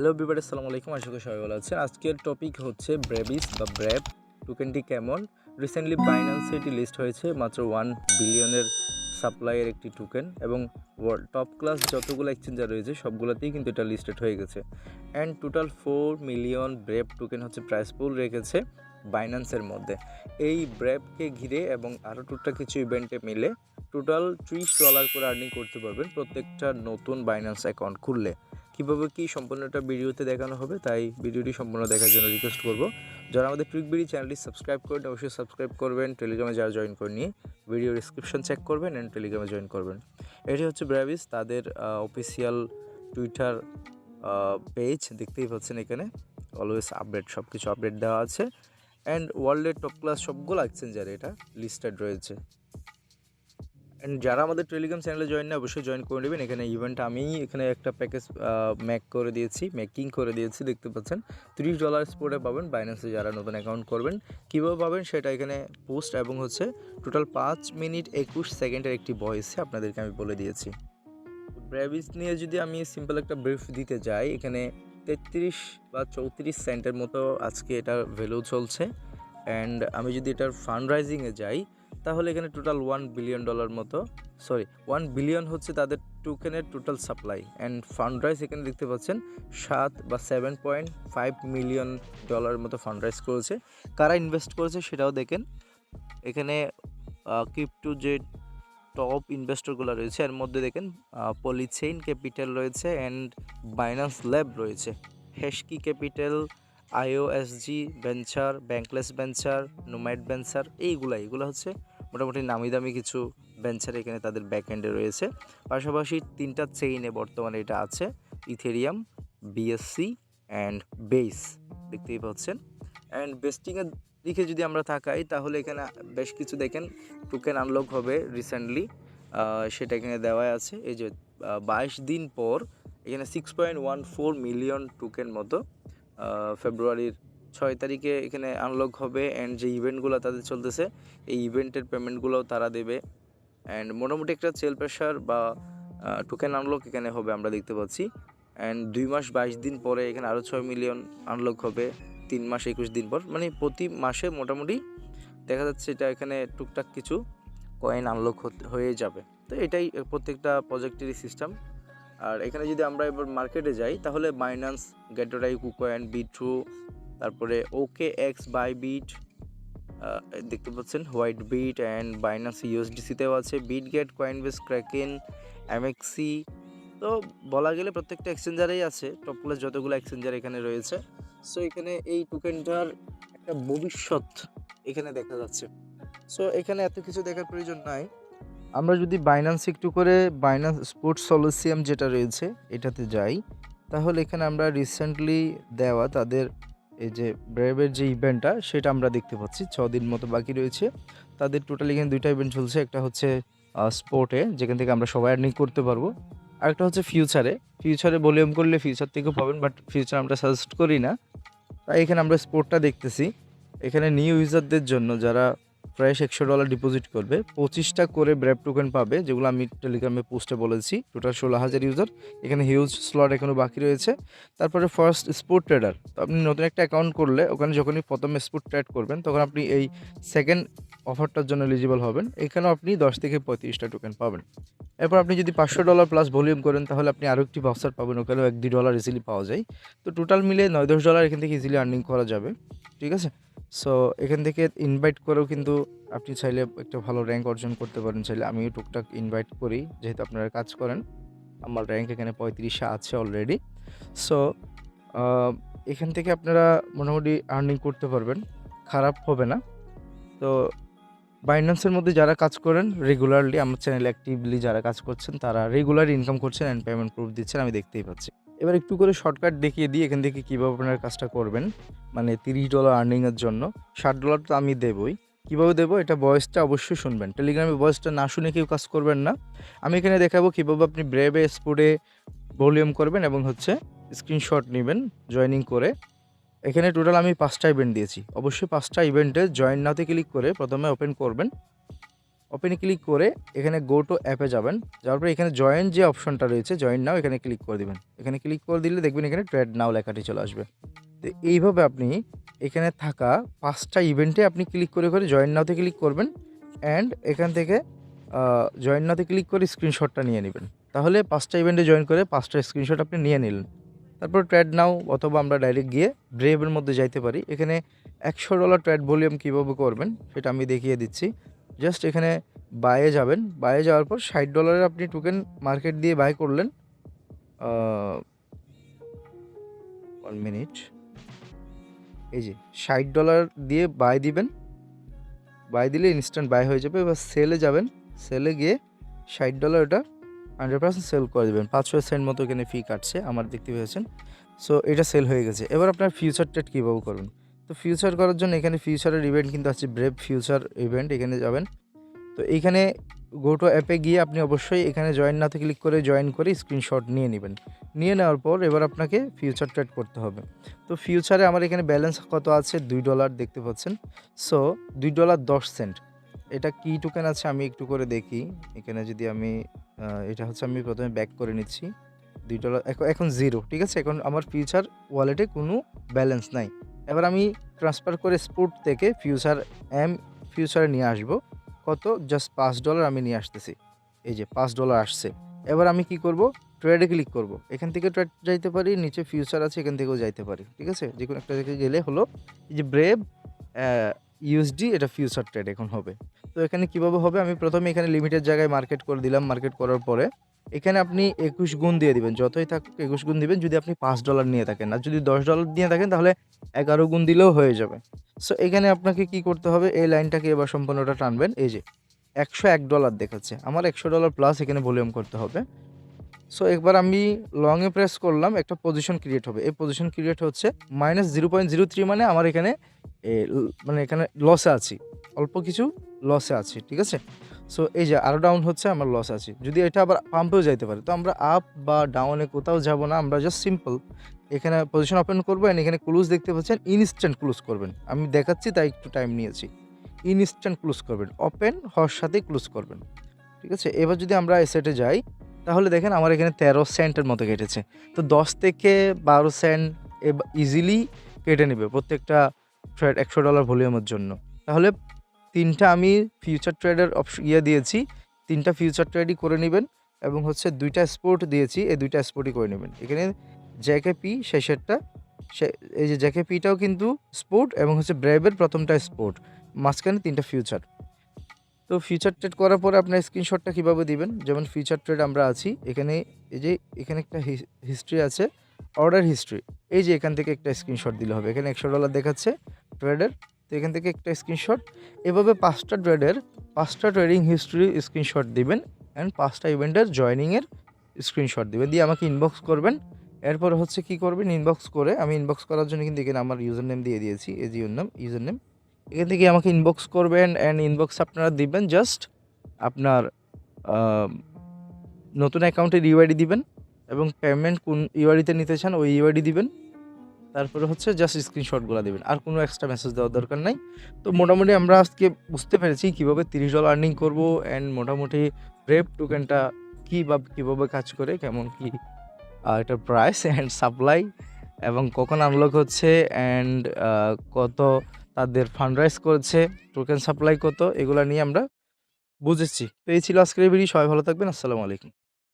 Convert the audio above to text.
Hello বিবারে আসসালামু আলাইকুম আশা করি সবাই ভালো আছেন। আজকের টপিক হচ্ছে ব্রেবিস বা ব্র্যাব টোকেনটি কেমন? রিসেন্টলি বাইন্যান্সে এটি লিস্ট হয়েছে, মাত্র ওয়ান বিলিয়নের সাপ্লাইয়ের একটি টোকেন এবং ওয়ার্ল্ড টপ ক্লাস যতগুলো এক্সচেঞ্জার রয়েছে, সবগুলোতেই কিন্তু এটা লিস্টেড হয়ে গেছে। And total four million Brev token হচ্ছে প্রাইস পুল রেখেছে বাইন্যান্সের মধ্যে। এই ব্রেবকে ঘিরে এবং আরও টুকটাক কিছু ইভেন্টে মিলে টোটাল ত্রিশ ডলার করে আর্নিং করতে পারবেন প্রত্যেকটা নতুন বাইন্যান্স অ্যাকাউন্ট খুললে। কীভাবে কি সম্পূর্ণটা ভিডিওতে দেখানো হবে, তাই ভিডিওটি সম্পূর্ণ দেখার জন্য রিকোয়েস্ট করব। যারা আমাদের ট্রিকবিডি চ্যানেলটি সাবস্ক্রাইব করেন অবশ্যই সাবস্ক্রাইব করবেন টেলিগ্রামে যারা জয়েন করে নিয়ে ভিডিও ডিসক্রিপশন চেক করবেন অ্যান্ড টেলিগ্রামে জয়েন করবেন। এটি হচ্ছে ব্র্যাভিস তাদের অফিসিয়াল টুইটার পেজ দেখতেই পাচ্ছেন এখানে। অলওয়েজ আপডেট সব কিছু আপডেট দেওয়া আছে। অ্যান্ড ওয়ার্ল্ডের টপ ক্লাস সবগুলো এক্সচেঞ্জারে এটা লিস্টেড রয়েছে। অ্যান্ড যারা আমাদের টেলিগ্রাম চ্যানেলে জয়েন না অবশ্যই জয়েন করে নেবেন। এখানে ইভেন্ট আমি এখানে একটা প্যাকেজ ম্যাক করে দিয়েছি ম্যাকিং করে দিয়েছি, দেখতে পাচ্ছেন। তিরিশ ডলার স্পোর্টে পাবেন বাইন্যান্সে যারা নতুন অ্যাকাউন্ট করবেন। কীভাবে পাবেন, সেটা এখানে পোস্ট এবং হচ্ছে টোটাল পাঁচ মিনিট একুশ সেকেন্ডের একটি ভয়েসে আপনাদেরকে আমি বলে দিয়েছি। ব্র্যাভিস নিয়ে যদি আমি সিম্পল একটা ব্রিফ দিতে যাই, এখানে তেত্রিশ বা চৌত্রিশ সেন্টের মতো আজকে এটার ভ্যালু চলছে। অ্যান্ড আমি যদি এটার ফান্ড রাইজিংয়ে যাই তাহলে এখানে টোটাল ওয়ান বিলিয়ন ডলার মতো সরি ওয়ান বিলিয়ন হচ্ছে তাদের টোকেনের total supply and fund raise এখানে দেখতে পাচ্ছেন, সাত বা seven point five million dollar মতো ফান্ড রাইজ করেছে। কারা ইনভেস্ট করেছে সেটাও দেখেন। এখানে ক্রিপ্টো যে টপ ইনভেস্টরগুলো রয়েছে, এর মধ্যে দেখেন পলিচেইন ক্যাপিটাল রয়েছে অ্যান্ড বাইনান্স ল্যাব রয়েছে। Hashkey capital IOSG venture Bankless venture Nomad venture এইগুলা এগুলো হচ্ছে মোটামুটি নামি দামি কিছু ভেঞ্চার এখানে তাদের ব্যাক এন্ডে রয়েছে। পাশাপাশি তিনটা চেইনে বর্তমানে এটা আছে ইথেরিয়াম বিএসসি অ্যান্ড বেস দেখতেই পাচ্ছেন। অ্যান্ড বেস্টিংয়ের দিকে যদি আমরা থাকাই তাহলে এখানে বেশ কিছু দেখেন টোকেন আনলক হবে রিসেন্টলি সেটা এখানে দেওয়া আছে। এই যে বাইশ দিন পর, এখানে six point one four million token মতো ফেব্রুয়ারির ছয় তারিখে এখানে আনলক হবে অ্যান্ড যে ইভেন্টগুলো তাদের চলতেছে, এই ইভেন্টের পেমেন্টগুলোও তারা দেবে। অ্যান্ড মোটামুটি একটা সেল প্রেশার বা টোকেন আনলক এখানে হবে আমরা দেখতে পাচ্ছি। অ্যান্ড দুই মাস বাইশ দিন পরে এখানে আরও ছয় মিলিয়ন আনলক হবে, তিন মাস একুশ দিন পর। মানে প্রতি মাসে মোটামুটি দেখা যাচ্ছে এটা এখানে টুকটাক কিছু কয়েন আনলক হয়ে যাবে। তো এটাই প্রত্যেকটা প্রজেক্টেরই সিস্টেম আর এখানে যদি আমরা এবার মার্কেটে যাই, তাহলে মাইনান্স গেটোরাই কুকয়েন বিট্রু তারপরে ওকে এক্স বাই বিট দেখতে পাচ্ছেন হোয়াইট বিট অ্যান্ড বাইনান্স ইউএসডিসিতেও আছে Bitget coin Coinbase Kraken MEXC তো বলা গেলে প্রত্যেকটা এক্সচেঞ্জারেই আছে টপ প্লাস যতগুলো এক্সচেঞ্জার এখানে রয়েছে। সো এখানে এই টোকেনটার একটা ভবিষ্যৎ এখানে দেখা যাচ্ছে। সো এখানে এত কিছু দেখার প্রয়োজন নাই। আমরা যদি বাইন্যান্স একটু করে বাইন্যান্স স্পোর্টস সলিসিয়াম যেটা রয়েছে, এটাতে যাই, তাহলে এখানে আমরা রিসেন্টলি দেওয়া তাদের এই যে ব্রেভের যে ইভেন্টটা সেটা আমরা দেখতে পাচ্ছি। ছ দিন মতো বাকি রয়েছে। তাদের টোটালি এখানে দুইটা ইভেন্ট চলছে। একটা হচ্ছে স্পোর্টে যেখান থেকে আমরা সবাই আর্নিং করতে পারব। আরেকটা হচ্ছে ফিউচারে ফিউচারে ভলিউম করলে ফিউচার থেকেও পাবেন বাট ফিউচার আমরা সাজেস্ট করি না। তাই এখানে আমরা স্পোর্টটা দেখতেছি। এখানে নিউ ইউজারদের জন্য যারা ফ্রেশ একশো ডলার ডিপোজিট করবে। পঁচিশটা করে ব্র্যাপ টোকেন পাবে, যেগুলো আমি টেলিগ্রামে পোস্টে বলেছি। টোটাল ষোলো হাজার ইউজার এখানে হিউজ স্লট এখনও বাকি রয়েছে। তারপরে ফার্স্ট স্পোর্ট ট্রেডার তো আপনি নতুন একটা অ্যাকাউন্ট করলে, ওখানে যখনই প্রথমে স্পোর্ট ট্রেড করবেন, তখন আপনি এই সেকেন্ড অফারটার জন্য এলিজিবল হবেন। এখানেও আপনি দশ থেকে পঁয়ত্রিশটা টোকেন পাবেন। এরপর আপনি যদি পাঁচশো ডলার প্লাস ভলিউম করেন, তাহলে আপনি আরও একটি বক্সার পাবেন। ওখানেও এক দুই ডলার ইজিলি পাওয়া যায়। তো টোটাল মিলে নয় দশ ডলার এখান থেকে ইজিলি আর্নিং করা যাবে। ঠিক আছে? সো এখান থেকে ইনভাইট করেও কিন্তু আপনি চাইলে একটা ভালো র্যাঙ্ক অর্জন করতে পারেন। চাইলে আমিও টুকটাক ইনভাইট করি, যেহেতু আপনারা কাজ করেন। আমার র্যাঙ্ক এখানে পঁয়ত্রিশে আছে অলরেডি সো এখান থেকে আপনারা মোটামুটি আর্নিং করতে পারবেন। খারাপ হবে না। তো বাইন্যান্সের মধ্যে যারা কাজ করেন রেগুলারলি আমার চ্যানেলে অ্যাক্টিভলি যারা কাজ করছেন, তারা রেগুলার ইনকাম করছেন অ্যান্ড পেমেন্ট প্রুফ দিচ্ছেন, আমি দেখতেই পাচ্ছি। এবার একটু করে শর্টকাট দেখিয়ে দিই এখান থেকে কীভাবে আপনার কাজটা করবেন। মানে তিরিশ ডলার আর্নিংয়ের জন্য। ষাট ডলার তো আমি দেবই। কীভাবে দেবো? এটা ভয়েসটা অবশ্যই শুনবেন। টেলিগ্রামে ভয়েসটা না শুনে কেউ কাজ করবেন না। আমি এখানে দেখাবো কীভাবে আপনি ব্রেভে স্পোর্টে ভলিউম করবেন এবং হচ্ছে স্ক্রিনশট নেবেন জয়নিং করে। এখানে টোটাল আমি পাঁচটা ইভেন্ট দিয়েছি। অবশ্যই পাঁচটা ইভেন্টে জয়েন নাতে ক্লিক করে প্রথমে ওপেন করবেন। ওপেনে ক্লিক করে এখানে গো টু অ্যাপে যাবেন। যাওয়ার পরে এখানে জয়েন যে অপশনটা রয়েছে জয়েন নাও এখানে ক্লিক করে দিবেন। এখানে ক্লিক করে দিলে দেখবেন এখানে ট্রেড নাও লেখাটি চলে আসবে। তো এইভাবে আপনি এখানে থাকা পাঁচটা ইভেন্টে আপনি ক্লিক করে করে জয়েন নাওতে ক্লিক করবেন অ্যান্ড এখান থেকে জয়েন নাওতে ক্লিক করে স্ক্রিনশটটা নিয়ে নেবেন। তাহলে পাঁচটা ইভেন্টে জয়েন করে পাঁচটা স্ক্রিনশট আপনি নিয়ে নিলেন। তারপর ট্রেড নাও অথবা আমরা ডাইরেক্ট গিয়ে ব্রেভের মধ্যে যাইতে পারি। এখানে একশো ডলার ট্রেড ভলিউম কীভাবে করবেন সেটা আমি দেখিয়ে দিচ্ছি। জাস্ট এখানে বায়ে যাবেন। বায়ে যাওয়ার পর ষাট ডলারের আপনি টোকেন মার্কেট দিয়ে বাই করলেন। ওয়ান মিনিট এই যে ষাট ডলার দিয়ে বাই দিবেন। বাই দিলে ইনস্ট্যান্ট বাই হয়ে যাবে। এবার সেলে যাবেন। সেলে গিয়ে ষাট ডলার ওটা হান্ড্রেড পার্সেন্ট সেল করে দেবেন। পাঁচশো সেন্ট মতো এখানে ফি কাটছে, আমার দেখতে পেয়েছেন। সো এটা সেল হয়ে গেছে। এবার আপনার ফিউচার ট্রেড কীভাবে করবেন? তো ফিউচার করার জন্য এখানে ফিউচারের ইভেন্ট কিন্তু আছে ব্রেভ ফিউচার ইভেন্ট এখানে যাবেন। তো এইখানে গো টু অ্যাপে গিয়ে আপনি অবশ্যই এখানে জয়েন নাতে ক্লিক করে জয়েন করে স্ক্রিনশট নিয়ে নেবেন। নিয়ে নেওয়ার পর এবার আপনাকে ফিউচার ট্রেড করতে হবে। তো ফিউচারে আমার এখানে ব্যালেন্স কত আছে? দুই ডলার দেখতে পাচ্ছেন। সো দুই ডলার দশ সেন্ট এটা কি টোকেন আছে? আমি একটু করে দেখি। এখানে যদি আমি এটা হচ্ছে আমি প্রথমে ব্যাক করে নিচ্ছি। দুই ডলার এখন জিরো ঠিক আছে? এখন আমার ফিউচার ওয়ালেটে কোনো ব্যালেন্স নাই। এবার আমি ট্রান্সফার করে স্পোর্ট থেকে ফিউচার এম ফিউচারে নিয়ে আসব। কত? জাস্ট পাঁচ ডলার আমি নিয়ে আসতেছি। এই যে পাঁচ ডলার আসছে। এবার আমি কি করব? ট্রেডে ক্লিক করব। এখান থেকে ট্রেড যাইতে পারি, নিচে ফিউচার আছে, এখান থেকেও যাইতে পারি। ঠিক আছে? যে কোনো একটা জায়গায় গেলে হলো এই যে ব্রেভ ইউএসডি এটা ফিউচার ট্রেড এখন হবে। তো এখানে কীভাবে হবে? আমি প্রথমে এখানে লিমিটেড জায়গায় মার্কেট করে দিলাম। মার্কেট করার পরে এখানে আপনি একুশ গুণ দিয়ে দিবেন। যতই থাকুক একুশ গুণ দিবেন। যদি আপনি পাঁচ ডলার নিয়ে থাকেন। আর যদি দশ ডলার নিয়ে থাকেন, তাহলে এগারো গুণ দিলেও হয়ে যাবে। সো এখানে আপনাকে কি করতে হবে? এই লাইনটাকে এবার সম্পূর্ণটা টানবেন। এই যে, একশো এক ডলার দেখাচ্ছে। আমার একশো ডলার প্লাস এখানে ভলিউম করতে হবে। সো একবার আমি লংয়ে প্রেস করলাম, একটা পজিশন ক্রিয়েট হবে। এই পজিশন ক্রিয়েট হচ্ছে minus zero point zero three মানে আমার এখানে মানে এখানে লসে আছি। অল্প কিছু লসে আছি, ঠিক আছে? সো এই যে আরও ডাউন হচ্ছে, আমার লস আছে। যদি এটা আবার পাম্পেও যাইতে পারে, তো আমরা আপ বা ডাউনে কোথাও যাব না, আমরা জাস্ট সিম্পল এখানে পজিশন ওপেন করব and এখানে ক্লোজ দেখতে পাচ্ছেন ইনস্ট্যান্ট ক্লোজ করবেন। আমি দেখাচ্ছি, তাই একটু টাইম নিয়েছি। ইনস্ট্যান্ট ক্লোজ করবেন ওপেন হওয়ার সাথেই ক্লোজ করবেন, ঠিক আছে? এবার যদি আমরা এসেটে যাই তাহলে দেখেন আমার এখানে তেরো সেন্টের মতো কেটেছে। তো দশ থেকে বারো সেন্ট ইজিলি কেটে নেবে প্রত্যেকটা ট্রেড একশো ডলার ভলিউমের জন্য। তাহলে তিনটা আমি ফিউচার ট্রেডের অপশন ইয়ে দিয়েছি, তিনটা ফিউচার ট্রেডই করে নেবেন এবং হচ্ছে দুইটা স্পোর্ট দিয়েছি, এই দুইটা স্পোর্টই করে নেবেন। এখানে জ্যাকে পি শেষেরটা সে- এই যে জ্যাকে পিটাও কিন্তু স্পোর্ট এবং হচ্ছে ব্রেভের প্রথমটা স্পোর্ট মাঝখানে তিনটা ফিউচার তো ফিউচার ট্রেড করার পরে আপনার স্ক্রিনশটটা কীভাবে দিবেন? যেমন ফিউচার ট্রেড আমরা আছি, এখানে এই যে, এখানে একটা হিস্ট্রি আছে অর্ডার হিস্ট্রি এই যে এখান থেকে একটা স্ক্রিনশট দিলে হবে। এখানে একশো ডলার দেখাচ্ছে ট্রেডের তো এখান থেকে একটা স্ক্রিনশট এভাবে পাঁচটা ট্রেডের পাঁচটা ট্রেডিং হিস্ট্রি স্ক্রিনশট দিবেন অ্যান্ড পাঁচটা ইভেন্টের জয়নিংয়ের স্ক্রিনশট দিবেন। দিয়ে আমাকে ইনবক্স করবেন, এরপর হচ্ছে কি করবেন? ইনবক্স করে, আমি ইনবক্স করার জন্য কিন্তু এখানে আমার ইউজার নেম দিয়ে দিয়েছি, এই যে নাম ইউজার নেম এখান থেকে আমাকে ইনবক্স করবেন অ্যান্ড ইনবক্স আপনারা দিবেন জাস্ট আপনার নতুন অ্যাকাউন্টের ইউআইডি দিবেন এবং পেমেন্ট কোন ইউআইডিতে নিতে চান ওই ইউআইডি দিবেন। তারপরে হচ্ছে জাস্ট স্ক্রিনশটগুলো দিবেন। আর কোনো এক্সট্রা মেসেজ দেওয়ার দরকার নাই। তো মোটামুটি আমরা আজকে বুঝতে পেরেছি কীভাবে তিরিশ ডলার আর্নিং করব অ্যান্ড মোটামুটি ব্রেভ টোকেনটা কী বা কীভাবে কাজ করে, কেমন কী এটার প্রাইস অ্যান্ড সাপ্লাই এবং কখন আনলক হচ্ছে অ্যান্ড কত তাদের ফান্ডরাইজ করেছে টোকেন সাপ্লাই কত এগুলো নিয়ে আমরা বুঝেছি। তো এই ছিল আজকের ভিডিও সবাই ভালো থাকবেন, আসসালামু আলাইকুম।